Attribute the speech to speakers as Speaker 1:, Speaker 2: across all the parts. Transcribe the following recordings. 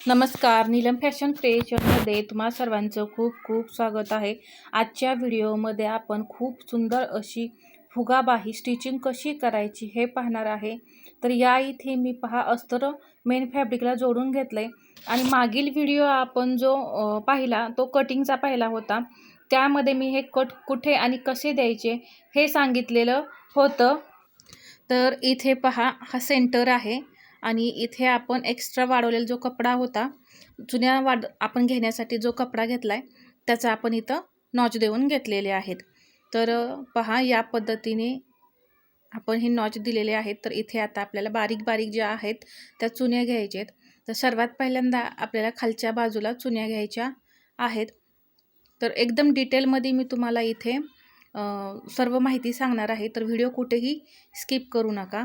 Speaker 1: नमस्कार नीलम फॅशन क्रिएशनमध्ये तुम्हा सर्वांचं खूप खूप स्वागत आहे. आजच्या व्हिडिओमध्ये आपण खूप सुंदर अशी फुगाबाही स्टिचिंग कशी करायची हे पाहणार आहे. तर या इथे मी पहा अस्तर मेन फॅब्रिकला जोडून घेतलं आहे आणि मागील व्हिडिओ आपण जो पाहिला तो कटिंगचा पाहिला होता. त्यामध्ये मी हे कट कुठे आणि कसे द्यायचे हे सांगितलेलं होतं. तर इथे पहा हा सेंटर आहे. आणि इथे आपण एक्स्ट्रा वाढवलेला जो कपडा होता जुन्या वाढ आपण घेण्यासाठी जो कपडा घेतला आहे त्याचा आपण इथं नॉच देऊन घेतलेले आहेत. तर पहा या पद्धतीने आपण हे नॉच दिलेले आहेत. तर इथे आता आपल्याला बारीक बारीक ज्या आहेत त्या चुन्या घ्यायच्या आहेत. तर सर्वात पहिल्यांदा आपल्याला खालच्या बाजूला चुन्या घ्यायच्या आहेत. तर एकदम डिटेलमध्ये मी तुम्हाला इथे सर्व माहिती सांगणार आहे. तर व्हिडिओ कुठेही स्किप करू नका.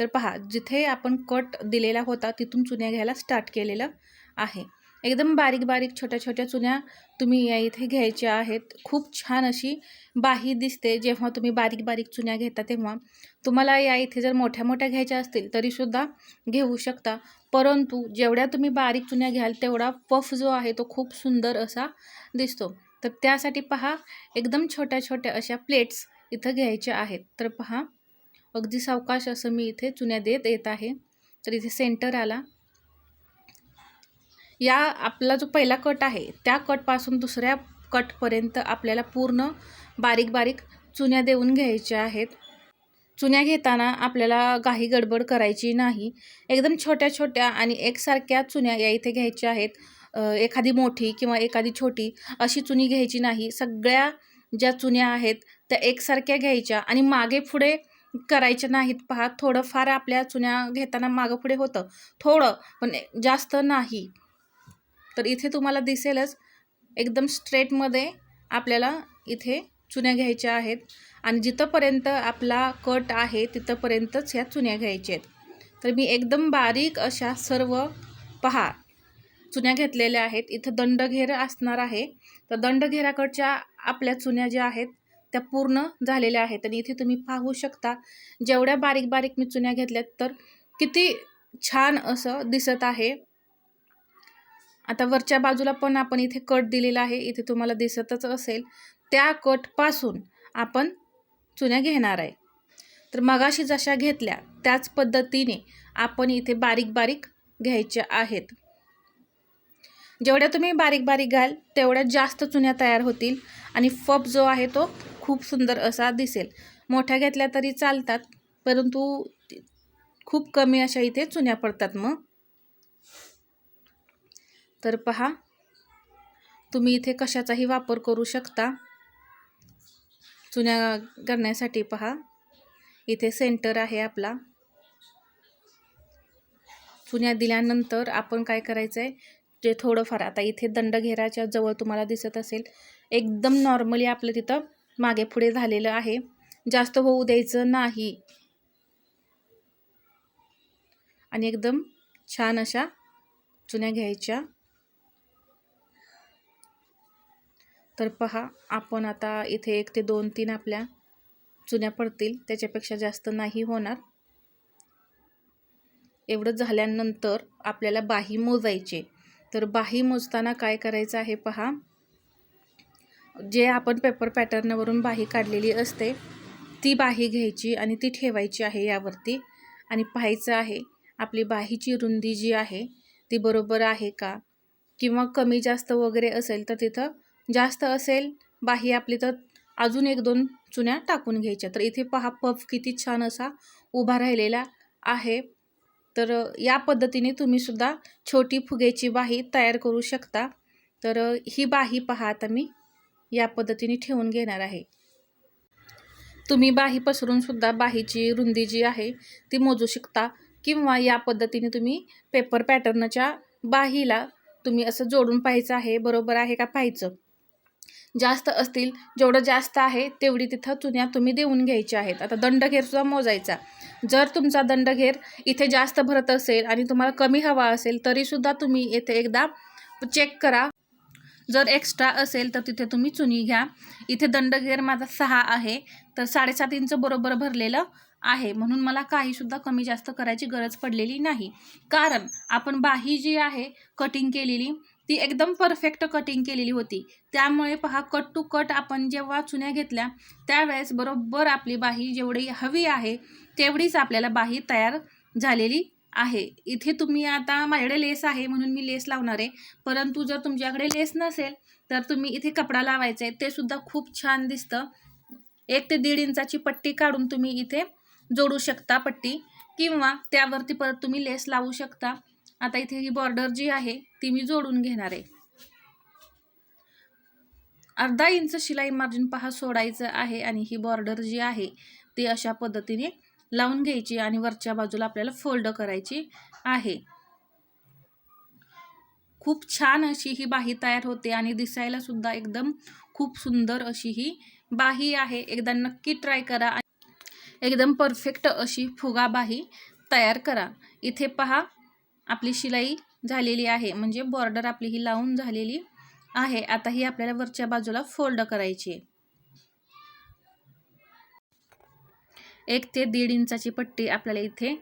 Speaker 1: तर पहा जिथे आपण कट दिलेला होता तिथून चुन्या घ्यायला स्टार्ट केलेलं आहे. एकदम बारीक बारीक छोट्या छोट्या चुन्या तुम्ही या इथे घ्यायच्या आहेत. खूप छान अशी बाही दिसते. जेव्हा तुम्ही बारीक बारीक चुन्या घेता तेव्हा तुम्हाला या इथे जर मोठ्या मोठ्या घ्यायच्या असतील तरीसुद्धा घेऊ शकता. परंतु जेवढ्या तुम्ही बारीक चुन्या घ्याल तेवढा पफ जो आहे तो खूप सुंदर असा दिसतो. तर त्यासाठी पहा एकदम छोट्या छोट्या अशा प्लेट्स इथं घ्यायच्या आहेत. तर पहा अगदी सावकाश असं मी इथे चुन्या देत येत आहे. तर इथे सेंटर आला. या आपला जो पहिला कट आहे त्या कटपासून दुसऱ्या कटपर्यंत आपल्याला पूर्ण बारीक बारीक चुन्या देऊन घ्यायच्या आहेत. चुन्या घेताना आपल्याला काही गडबड करायची नाही. एकदम छोट्या छोट्या आणि एकसारख्या चुन्या या इथे घ्यायच्या आहेत. एखादी मोठी किंवा एखादी छोटी अशी चुनी घ्यायची नाही. सगळ्या ज्या चुन्या आहेत त्या एकसारख्या घ्यायच्या आणि मागे पुढे करायच्या नाहीत पहा. थोडंफार आपल्या चुन्या घेताना मागं पुढे होतं. थोडं पण जास्त नाही. तर इथे तुम्हाला दिसेलच एकदम स्ट्रेटमध्ये आपल्याला इथे चुन्या घ्यायच्या आहेत. आणि जिथंपर्यंत आपला कट आहे तिथंपर्यंतच ह्या चुन्या घ्यायच्या आहेत. तर मी एकदम बारीक अशा सर्व पहा चुन्या घेतलेल्या आहेत. इथं दंडघेर असणार आहे. तर दंडघेराकडच्या आपल्या चुन्या ज्या आहेत त्या पूर्ण झालेल्या आहेत आणि इथे तुम्ही पाहू शकता जेवढ्या बारीक बारीक मी चुन्या घेतल्यात तर किती छान असं दिसत आहे. आता वरच्या बाजूला पण आपण इथे कट दिलेला आहे इथे तुम्हाला दिसतच असेल. त्या कटपासून आपण चुन्या घेणार आहे. तर मगाशी जशा घेतल्या त्याच पद्धतीने आपण इथे बारीक बारीक घ्यायच्या आहेत. जेवढ्या तुम्ही बारीक बारीक घ्याल तेवढ्या जास्त चुन्या तयार होतील आणि फप जो आहे तो खूप सुंदर असा दिसेल. मोठ्या घेतल्या तरी चालतात परंतु खूप कमी अशा इथे चुन्या पडतात मग. तर पहा तुम्ही इथे कशाचाही वापर करू शकता. चुन्या करण्यासाठी पहा इथे सेंटर आहे आपला. चुन्या दिल्यानंतर आपण काय करायचं आहे जे थोडंफार आता इथे दंडघेराच्या जवळ तुम्हाला दिसत असेल एकदम नॉर्मली आपलं तिथं मागे पुढे झालेलं आहे. जास्त होऊ द्यायचं नाही. आणि एकदम छान अशा चुन्या घ्यायच्या. तर पहा आपण आता इथे एक ते दोन तीन आपल्या चुन्या पडतील. त्याच्यापेक्षा जास्त नाही होणार. एवढं झाल्यानंतर आपल्याला बाही मोजायचे. तर बाही मोजताना काय करायचं आहे पहा? जे आपण पेपर पॅटर्नवरून बाही काढलेली असते ती बाही घ्यायची आणि ती ठेवायची आहे यावरती. आणि पाहायचं आहे आपली बाहीची रुंदी जी आहे ती बरोबर आहे का? किंवा कमी जास्त वगैरे असेल तर तिथं जास्त असेल बाही आपली तर अजून एक दोन चुन्या टाकून घ्यायच्या. तर इथे पहा पफ किती छान असा उभा राहिलेला आहे. तर या पद्धतीने तुम्हीसुद्धा छोटी फुग्याची बाही तयार करू शकता. तर ही बाही पहा आता मी. या पद्धतीने ठेवून घेणार आहे. तुम्ही बाही पसरूनसुद्धा बाहीची रुंदी जी आहे ती मोजू शकता किंवा या पद्धतीने तुम्ही पेपर पॅटर्नच्या बाहीला तुम्ही असं जोडून पाहायचं आहे बरोबर आहे का पाहायचं? जास्त असतील जेवढं जास्त आहे तेवढी तिथं चुन्या तुम्ही देऊन घ्यायच्या आहेत. आता दंडघेरसुद्धा मोजायचा. जर तुमचा दंडघेर इथे जास्त भरत असेल आणि तुम्हाला कमी हवा असेल तरीसुद्धा तुम्ही येथे एकदा चेक करा. जर एक्स्ट्रा असेल तर तिथे तुम्ही चुनी घ्या. इथे दंडगेअर माझा सहा आहे. तर साडेसात इंच बरोबर भरलेलं आहे. म्हणून मला काहीसुद्धा कमी जास्त करायची गरज पडलेली नाही. कारण आपण बाही जी आहे कटिंग केलेली ती एकदम परफेक्ट कटिंग केलेली होती. त्यामुळे पहा कट टू कट आपण जेव्हा चुन्या घेतल्या त्यावेळेस बरोबर आपली बाही जेवढी हवी आहे तेवढीच आपल्याला बाही तयार झालेली आहे. इथे तुम्ही आता माझ्याकडे लेस आहे म्हणून मी लेस लावणार आहे. परंतु जर तुमच्याकडे लेस नसेल तर तुम्ही इथे कपडा लावायचा आहे. ते सुद्धा खूप छान दिसतं. एक ते दीड इंचाची पट्टी काढून तुम्ही इथे जोडू शकता पट्टी किंवा त्यावरती परत तुम्ही लेस लावू शकता. आता इथे ही बॉर्डर जी आहे ती मी जोडून घेणार आहे. अर्धा इंच शिलाई मार्जिन पहा सोडायचं आहे आणि ही बॉर्डर जी आहे ती अशा पद्धतीने लावून घ्यायची आणि वरच्या बाजूला आपल्याला फोल्ड करायची आहे. खूप छान अशी ही बाही तयार होते आणि दिसायला सुद्धा एकदम खूप सुंदर अशी ही बाही आहे. एकदा नक्की ट्राय करा एकदम परफेक्ट अशी फुगा बाही तयार करा. इथे पहा आपली शिलाई झालेली आहे. म्हणजे बॉर्डर आपली ही लावून झालेली आहे. आता ही आपल्याला वरच्या बाजूला फोल्ड करायची आहे. एक ते दीड इंचाची पट्टी आपल्याला इथे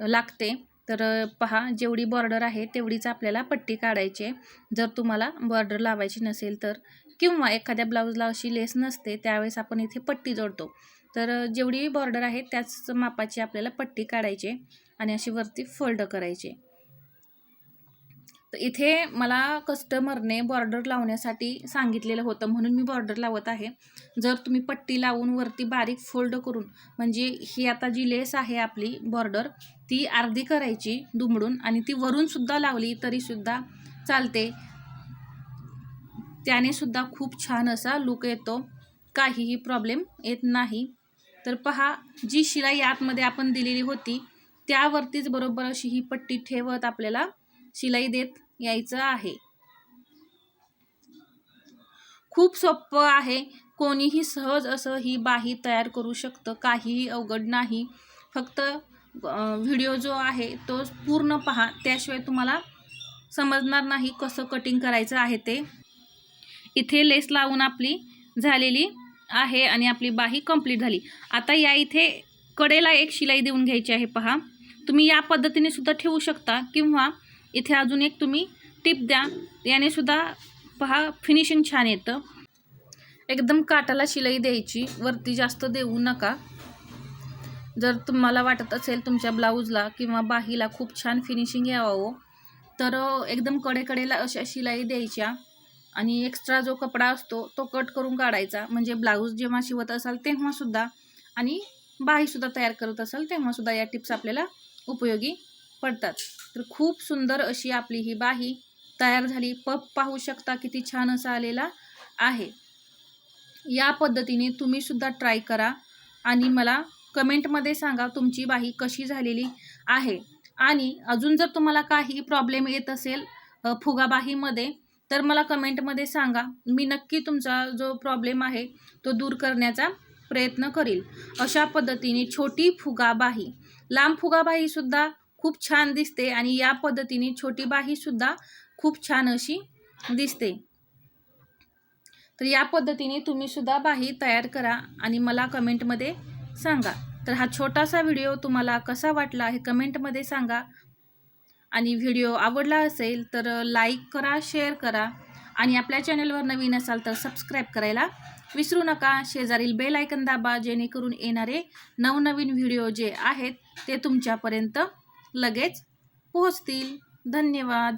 Speaker 1: लागते. तर पहा जेवढी बॉर्डर आहे तेवढीच आपल्याला पट्टी काढायची आहे. जर तुम्हाला बॉर्डर लावायची नसेल तर किंवा एखाद्या ब्लाऊजला अशी लेस नसते त्यावेळेस आपण इथे पट्टी जोडतो. तर जेवढी बॉर्डर आहे त्याच मापाची आपल्याला पट्टी काढायची आणि अशी वरती फोल्ड करायची तर इथे मला कस्टमरने बॉर्डर लावण्यासाठी सांगितलेलं होतं म्हणून मी बॉर्डर लावत आहे. जर तुम्ही पट्टी लावून वरती बारीक फोल्ड करून म्हणजे ही आता जी लेस आहे आपली बॉर्डर ती अर्धी करायची दुमडून आणि ती वरूनसुद्धा लावली तरीसुद्धा चालते. त्याने सुद्धा खूप छान असा लुक येतो. काहीही प्रॉब्लेम येत नाही. तर पहा जी शिलाई आतमध्ये आपण दिलेली होती त्यावरतीच बरोबर अशी ही पट्टी ठेवत आपल्याला शिलाई देत यायचं आहे. खूप सोपं आहे. कोणीही सहज असं ही बाही तयार करू शकतं. काहीही अवघड नाही. फक्त व्हिडिओ जो आहे तो पूर्ण पहा. त्याशिवाय तुम्हाला समजणार नाही कसं कटिंग करायचं आहे ते. इथे लेस लावून आपली झालेली आहे आणि आपली बाही कंप्लीट झाली. आता या इथे कडेला एक शिलाई देऊन घ्यायची आहे पहा. तुम्ही या पद्धतीने सुद्धा ठेवू शकता किंवा इथे अजून एक तुम्ही टिप द्या. याने सुद्धा पहा फिनिशिंग छान येतं. एकदम काटाला शिलाई द्यायची वरती जास्त देऊ नका. जर तुम्हाला वाटत असेल तुमच्या ब्लाऊजला किंवा बाहीला खूप छान फिनिशिंग यावं तर एकदम कडेकडेला अशा शिलाई द्यायच्या. आणि एक्स्ट्रा जो कपडा असतो तो कट करून काढायचा. म्हणजे ब्लाऊज जेव्हा शिवत असाल तेव्हासुद्धा आणि बाहीसुद्धा तयार करत असाल तेव्हासुद्धा या टिप्स आपल्याला उपयोगी पडतात. तर खूप सुंदर अशी आपली ही बाही तयार झाली. पप पाहू शकता किती छान असा आलेला आहे. या पद्धतीने तुम्हीसुद्धा ट्राय करा आणि मला कमेंटमध्ये सांगा तुमची बाही कशी झालेली आहे. आणि अजून जर तुम्हाला काही प्रॉब्लेम येत असेल फुगाबाहीमध्ये तर मला कमेंटमध्ये सांगा. मी नक्की तुमचा जो प्रॉब्लेम आहे तो दूर करण्याचा प्रयत्न करील. अशा पद्धतीने छोटी फुगाबाही लांब फुगाबाहीसुद्धा खूप छान दिसते आणि या पद्धतीने छोटी बाहीसुद्धा खूप छान अशी दिसते. तर या पद्धतीने तुम्हीसुद्धा बाही तयार करा आणि मला कमेंटमध्ये सांगा. तर हा छोटासा व्हिडिओ तुम्हाला कसा वाटला हे कमेंटमध्ये सांगा. आणि व्हिडिओ आवडला असेल तर लाईक करा शेअर करा आणि आपल्या चॅनलवर नवीन असाल तर सबस्क्राईब करायला विसरू नका. शेजारील बेल आयकन दाबा जेणेकरून येणारे नवनवीन व्हिडिओ जे आहेत ते तुमच्यापर्यंत लगेच पोहोचतील. धन्यवाद.